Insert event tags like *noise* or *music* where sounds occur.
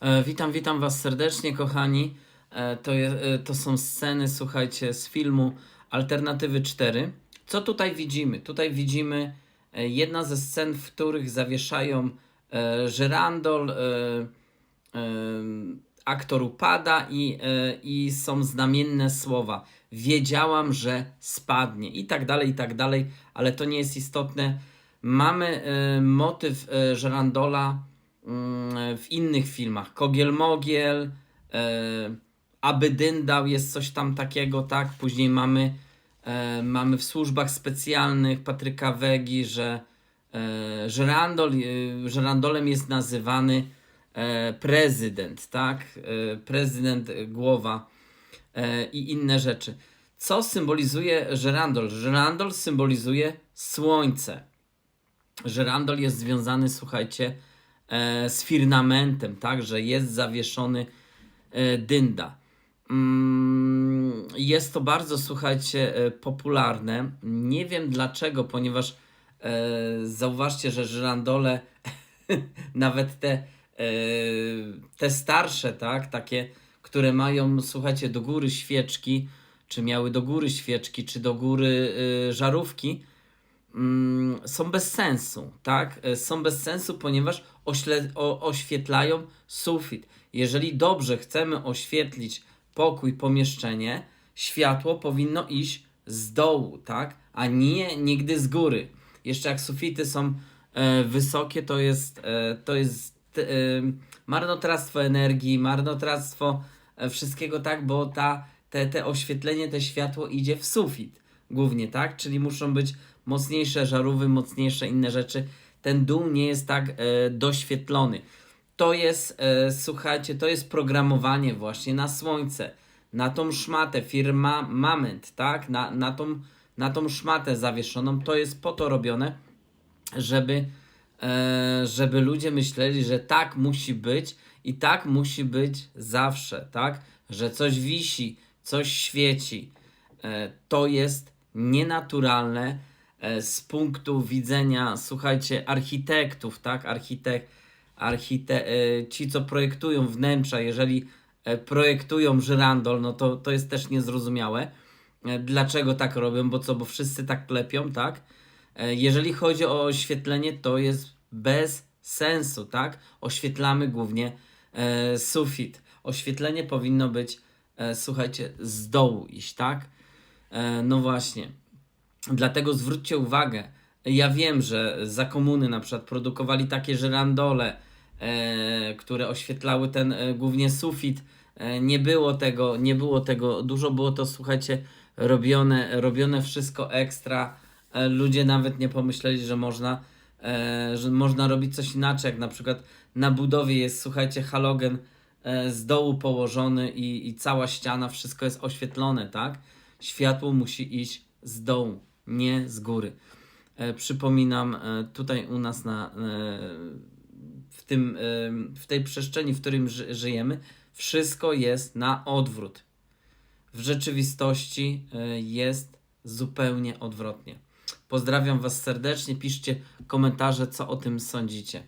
E, witam, witam Was serdecznie, kochani. E, to, je, e, to są sceny, słuchajcie, z filmu Alternatywy 4. Co tutaj widzimy? Tutaj widzimy jedna ze scen, w których zawieszają e, żyrandol, e, e, aktor upada i, e, i są znamienne słowa. Wiedziałam, że spadnie i tak dalej, i tak dalej, ale to nie jest istotne. Mamy e, motyw e, żerandola w innych filmach. Kogiel Mogiel, e, Aby Dyndał jest coś tam takiego, tak? Później mamy, e, mamy w służbach specjalnych Patryka Wegi, że e, żerandol, żerandolem jest nazywany prezydent, tak? Prezydent głowa i inne rzeczy. Co symbolizuje żerandol? Żerandol symbolizuje słońce. Żerandol jest związany, słuchajcie, z firmamentem, tak, że jest zawieszony e, dynda. Mm, Jest to bardzo, słuchajcie, e, popularne. Nie wiem dlaczego, ponieważ e, zauważcie, że żyrandole, *laughs* nawet te, e, te starsze, tak, takie, które mają, słuchajcie, do góry świeczki, czy miały do góry świeczki, czy do góry e, żarówki, są bez sensu, tak? E, Są bez sensu, ponieważ ośle, o, oświetlają sufit. Jeżeli dobrze chcemy oświetlić pokój, pomieszczenie, światło powinno iść z dołu, tak? A nie nigdy z góry. Jeszcze jak sufity są e, wysokie, to jest, e, to jest e, marnotrawstwo energii, marnotrawstwo e, wszystkiego, tak? Bo ta, te, te oświetlenie, te światło idzie w sufit głównie, tak? Czyli muszą być mocniejsze żarówy, mocniejsze inne rzeczy. Ten dół nie jest tak e, doświetlony. To jest, e, słuchajcie, to jest programowanie właśnie na słońce, na tą szmatę, firma Mament, tak? Na, na, tą, na tą szmatę zawieszoną. To jest po to robione, żeby, e, żeby ludzie myśleli, że tak musi być i tak musi być zawsze, tak? Że coś wisi, coś świeci. E, to jest nienaturalne e, z punktu widzenia, słuchajcie, architektów, tak? Architek, archite, e, ci, co projektują wnętrza, jeżeli e, projektują żyrandol, no to, to jest też niezrozumiałe. Dlaczego tak robią? Bo co, bo wszyscy tak klepią, tak? Jeżeli chodzi o oświetlenie, to jest bez sensu, tak? Oświetlamy głównie sufit. Oświetlenie powinno być, słuchajcie, z dołu iść, tak? E, no właśnie. Dlatego zwróćcie uwagę, ja wiem, że za komuny na przykład produkowali takie żyrandole, e, które oświetlały ten e, głównie sufit. Nie było tego, nie było tego dużo, było to, słuchajcie, robione, robione wszystko ekstra. Ludzie nawet nie pomyśleli, że można, że można robić coś inaczej, jak na przykład na budowie jest, słuchajcie, halogen z dołu położony i, i cała ściana, wszystko jest oświetlone, tak? Światło musi iść z dołu, nie z góry. E, przypominam, e, tutaj u nas na, e, w, tym, e, w tej przestrzeni, w którym ży, żyjemy, wszystko jest na odwrót. W rzeczywistości e, jest zupełnie odwrotnie. Pozdrawiam Was serdecznie, piszcie komentarze, co o tym sądzicie.